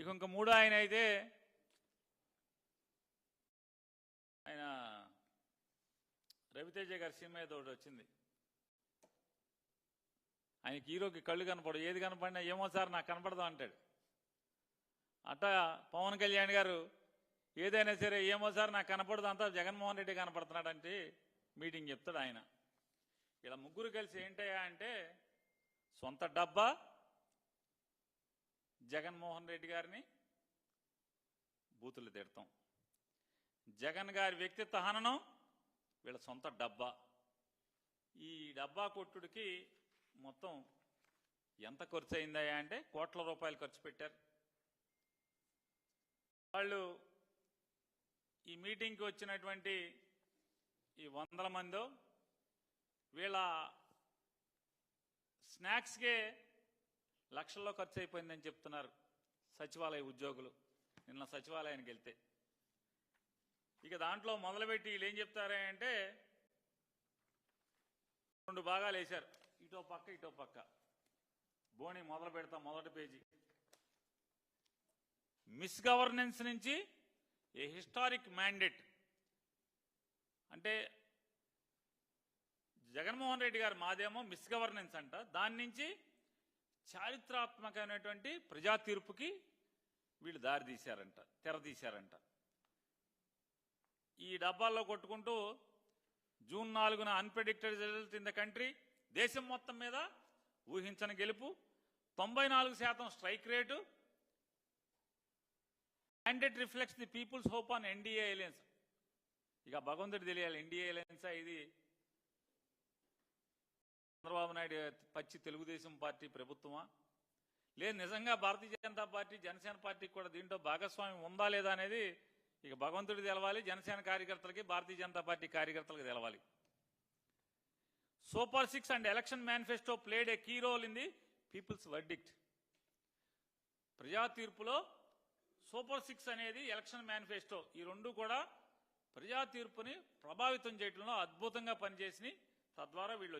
ఇక ఇంక మూడో ఆయన అయితే ఆయన రవితేజ గారి సినిమా ఏదో ఒకటి వచ్చింది. ఆయనకి హీరోకి కళ్ళు కనపడు ఏది కనపడినా ఏమో సార్ నాకు కనపడదు అంటాడు. అట్ట పవన్ కళ్యాణ్ గారు ఏదైనా సరే ఏమో సార్ నాకు కనపడదు అంతా జగన్మోహన్ రెడ్డి కనపడుతున్నాడు అంటే మీటింగ్ చెప్తాడు ఆయన. ఇలా ముగ్గురు కలిసి ఏంటయ్యా అంటే సొంత డబ్బా జగన్మోహన్ రెడ్డి గారిని బూతులు తిడతాం. జగన్ గారి వ్యక్తిత్వ హననం వీళ్ళ సొంత డబ్బా. ఈ డబ్బా కొట్టుడికి మొత్తం ఎంత ఖర్చు అయిందా అంటే కోట్ల రూపాయలు ఖర్చు పెట్టారు. వాళ్ళు ఈ మీటింగ్కి వచ్చినటువంటి ఈ వందల మందో వీళ్ళ స్నాక్స్కే లక్షల్లో ఖర్చు అయిపోయిందని చెప్తున్నారు సచివాలయ ఉద్యోగులు. నిన్న సచివాలయానికి వెళ్తే. ఇక దాంట్లో మొదలుపెట్టి వీళ్ళు ఏం చెప్తారా అంటే రెండు భాగాలు వేశారు. ఇటో పక్క ఇటో పక్క. బోని మొదలు పెడతా మొదటి పేజీ. మిస్ గవర్నెన్స్ నుంచి ఏ హిస్టారిక్ మ్యాండేట్? అంటే జగన్మోహన్ రెడ్డి గారు మాదేమో మిస్ గవర్నెన్స్ అంట. దాని నుంచి చారిత్రాత్మకమైనటువంటి ప్రజా తీర్పుకి వీళ్ళు దారి తీశారంట ఈ డబ్బాల్లో కొట్టుకుంటూ జూన్ నాలుగున unpredicted result in the country దేశం మొత్తం మీద ఊహించని గెలుపు తొంభై నాలుగు శాతం strike rate mandate reflects the people's hope on NDA alliance. ఇక భగవంతుడు తెలియాలి ఎన్డీఏ అలయన్సా ఇది? చంద్రబాబు నాయుడు పచ్చి తెలుగుదేశం పార్టీ ప్రభుత్వమా? లేదు నిజంగా భారతీయ జనతా పార్టీ జనసేన పార్టీకి కూడా దీంట్లో భాగస్వామ్యం ఉందా లేదా అనేది ఇక భగవంతుడి తెలవాలి జనసేన కార్యకర్తలకి భారతీయ జనతా పార్టీ కార్యకర్తలకు తెలవాలి. Super six and election manifesto played a key role in the people's verdict ప్రజా తీర్పులో సూపర్ సిక్స్ అనేది ఎలక్షన్ మేనిఫెస్టో ఈ రెండు కూడా ప్రజా తీర్పుని ప్రభావితం చేయడంలో అద్భుతంగా పనిచేసి తద్వారా వీళ్ళు